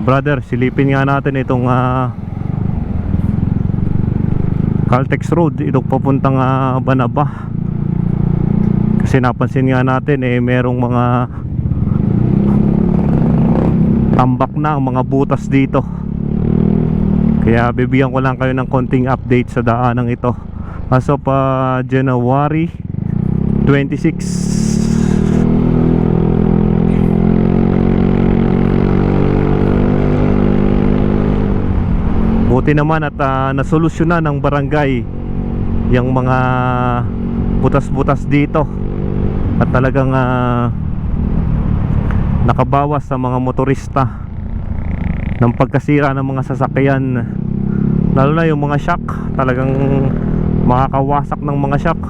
Brother, silipin nga natin itong ah, Caltex Road, itong papuntang ah, Banaba. Kasi napansin nga natin eh merong mga tambak na mga butas dito. Kaya bibigyan ko lang kayo ng konting update sa daanang ito. As of ah, January 26 Buti naman at uh, nasolusyonan ng barangay yung mga butas-butas dito. At talagang ah, nakabawas sa mga motorista ng pagkasira ng mga sasakyan. Lalo na yung mga shock. Talagang makakawasak ng mga shock.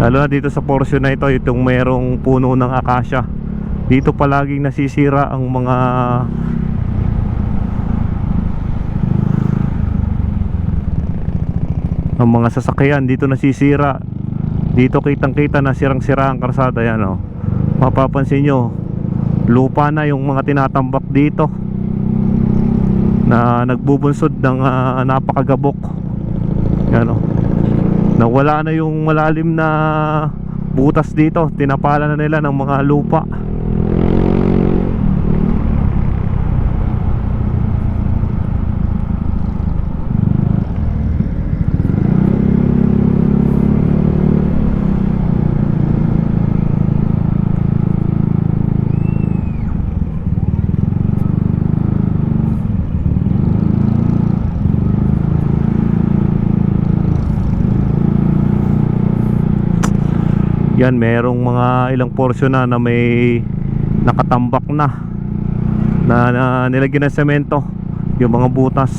Lalo na dito sa portion na ito itong merong puno ng akasya dito palaging nasisira ang mga ang mga sasakyan. Dito nasisira. Dito kitang kita na sirang sira ang karsada yan oh. mapapansin nyo lupa na yung mga tinatambak dito na nagbubunsod ng ah, napakagabok. Yan oh. nawala na yung malalim na butas dito. Tinapala na nila ng mga lupa Yan, merong mga ilang portion na na may nakatambak na na, na nilagyan ng semento yung mga butas.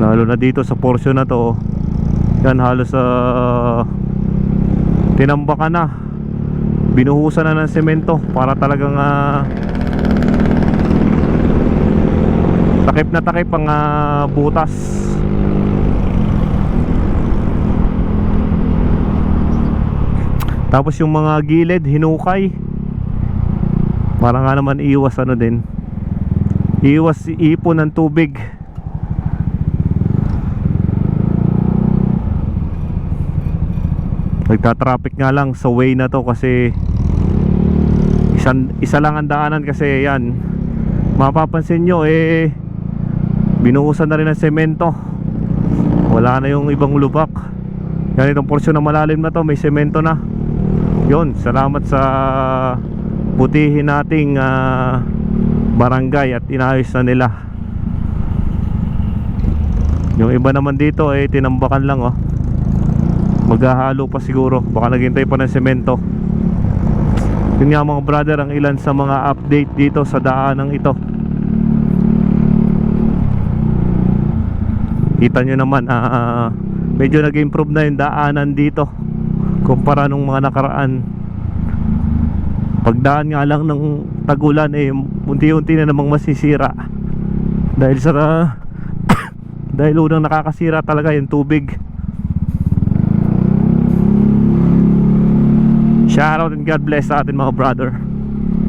Lalo na dito sa portion na to. Yan halos sa tinambakan na. Binuhusan na ng semento para talagang ah, takip na takip ang ah, butas. Tapos yung mga gilid, hinukay. Para nga naman iwas ano din. Iwas ipon ng tubig. Nagta-traffic nga lang sa way na to kasi isan, isa lang ang daanan kasi yan. Mapapansin nyo eh binuhusan na rin ng semento. Wala na yung ibang lubak. Yan itong porsyon na malalim na to, may semento na yun salamat sa butihin nating ah, barangay at inayos na nila. Yung iba naman dito eh tinambakan lang oh. Maghahalo pa siguro. Baka naghintay pa ng semento. Yun nga mga brother ang ilan sa mga update dito sa daanang ito. Kita nyo naman ah, medyo nag-improve na yung daanan dito kumpara nung mga nakaraan. Pagdaan nga lang ng tagulan eh unti-unti na namang masisira. Dahil sa dahil unang nakakasira talaga yung tubig. Shout out and God bless sa atin mga brother